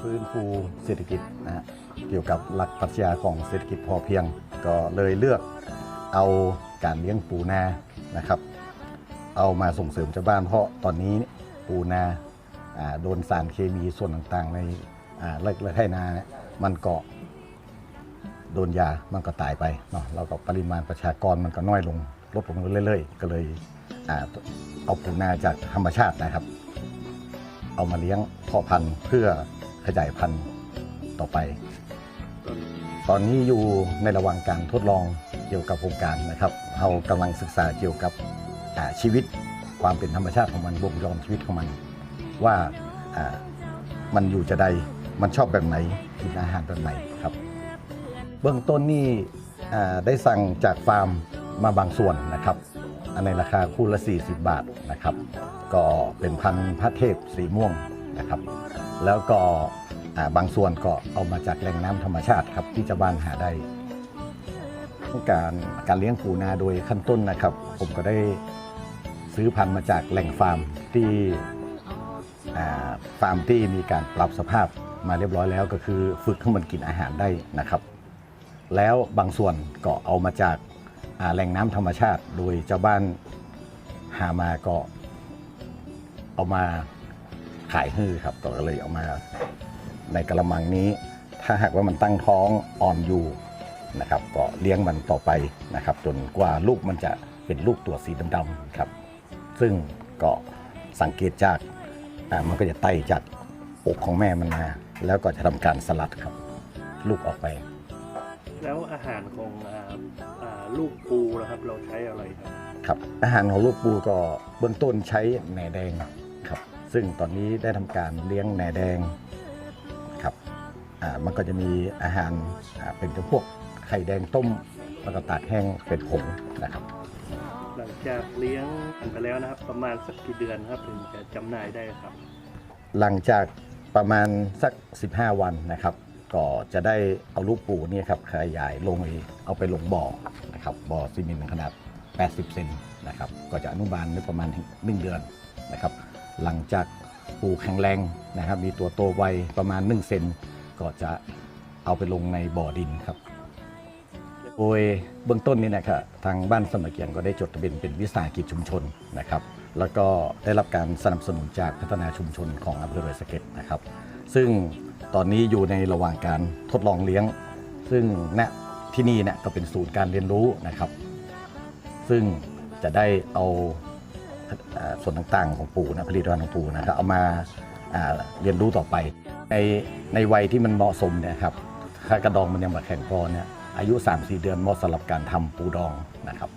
ฟื้นฟูเศรษฐกิจนะฮะเกี่ยวกับหลักปรัชญาของเศรษฐกิจพอเพียง ก็เลยเลือกเอาการเลี้ยงปูนานะครับ เอามาส่งเสริมชาวบ้านเพราะตอนนี้ปูนาโดนสารเคมีส่วนต่างๆ ในอ่าเลิกเลิกให้นาเนี่ยมันเก็โดนยามันก็ตายไปเนาะแล้วก็ปริมาณประชากรมันก็น้อยลงลดลงเรื่อยๆ ก็เลยอเอาปูนาจากธรรมชาตินะครับ เอามาเลี้ยงเพาะพันธุ์เพื่อ ขยายพันธุ์ต่อไป ตอนนี้อยู่ในระหว่างการทดลองเกี่ยวกับโครงการนะครับเรากำลังศึกษาเกี่ยวกับชีวิตความเป็นธรรมชาติของมันวงจรชีวิตของมัน ว่ามันอยู่จะใดมันชอบแบบไหนกินอาหารแบบไหนครับ เบื้องต้นนี่ได้สั่งจากฟาร์มมาบางส่วนนะครับอันในราคาคู่ละ 40 บาทนะครับ ก็เป็นพันธุ์พระเทพสีม่วงนะครับ แล้วก็บางส่วนก็เอามาจากแหล่งน้ำธรรมชาติครับที่ชาวบ้านหาได้การการเลี้ยงปูนาโดยขั้นต้นนะครับ ผมก็ได้ซื้อพันธุ์มาจากแหล่งฟาร์มที่ฟาร์มที่มีการปรับสภาพมาเรียบร้อยแล้วก็คือฝึกให้มันกินอาหารได้นะครับ แล้วบางส่วนก็เอามาจากาแหล่งน้ำธรรมชาติ โดยเจ้าบ้านหามาก็เอามา ขายฮื้อครับก็เลยเอามา ในกระมังนี้ ถ้าหากว่ามันตั้งท้องอ่อนอยู่นะครับ ก็เลี้ยงมันต่อไปนะครับ จนกว่าลูกมันจะเป็นลูกตัวสีดำๆครับ ซึ่งก็สังเกตจากอ่ามันก็จะไต่จากอกของแม่มันมา แล้วก็จะทำการสลัดครับ ลูกออกไป แล้วอาหารของอ่าอ่าลูกปูนะครับเราใช้อะไรครับครับ อาหารของลูกปูก็เบื้องต้นใช้แหนแดงครับ ซึ่งตอนนี้ได้ทำการเลี้ยงแหนแดงครับอ่ามันก็จะมีอาหารอ่าเป็นพวกไข่แดงต้มแล้วก็ตากแห้งเป็นผงนะครับ หลังจากเลี้ยงกันไปแล้วนะครับ ประมาณสักกี่เดือนครับถึงจะจำหน่ายได้ครับ หลังจากประมาณสัก 15 วันนะครับ ก็จะได้เอาลูกปูเนี่ยครับขยายลงไปเอาไปลงบ่อนะครับบ่อซีเมนต์ขนาด 80 เซนนะครับ ก็จะอนุบาลในประมาณ 1 เดือนนะครับ หลังจากปูแข็งแรงนะครับ มีตัวโตไวประมาณ1เซนก็จะเอาไปลงในบ่อดินครับโดยเบื้องต้นนี้นะครับทางบ้านสมเกียงก็ได้จดทะเบียนเป็นวิสาหกิจชุมชนนะครับ แล้วก็ได้รับการสนับสนุนจากพัฒนาชุมชนของอำเภอดอยสะเก็ดนะครับ ซึ่งตอนนี้อยู่ในระหว่างการทดลองเลี้ยง ซึ่งณที่นี่เนี่ยก็เป็นศูนย์การเรียนรู้นะครับ ซึ่งจะได้เอาอ่า ส่วนต่างๆของปู่นะผลิตภัณฑ์ของปู่นะครับเอามาเรียนรู้ต่อไป ในในวัยที่มันเหมาะสมเนี่ยครับถ้ากระดองมันยังมาแข็งพอเนี่ยอายุ 3-4 เดือนเหมาะสำหรับการทำปูดองนะครับ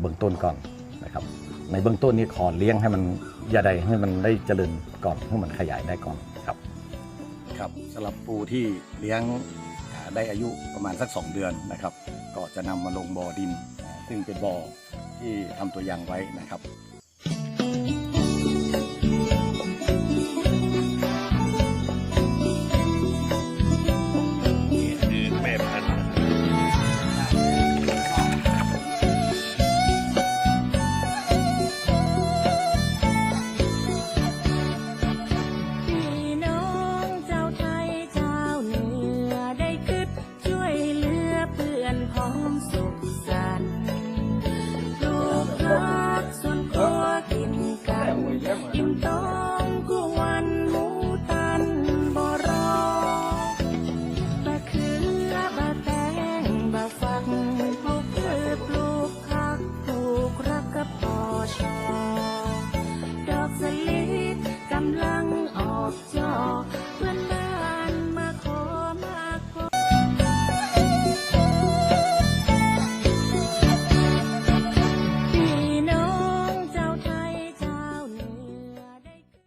เบื้องต้นก่อนนะครับในเบื้องต้นนี้ขอเลี้ยงให้มันยาใดให้มันได้เจริญก่อนให้มันขยายได้ก่อนครับครับสำหรับปูที่เลี้ยงได้อายุประมาณสัก 2 เดือนนะครับ ก็จะนำมาลงบ่อดิน ซึ่งเป็นบ่อที่ทำตัวอย่างไว้นะครับ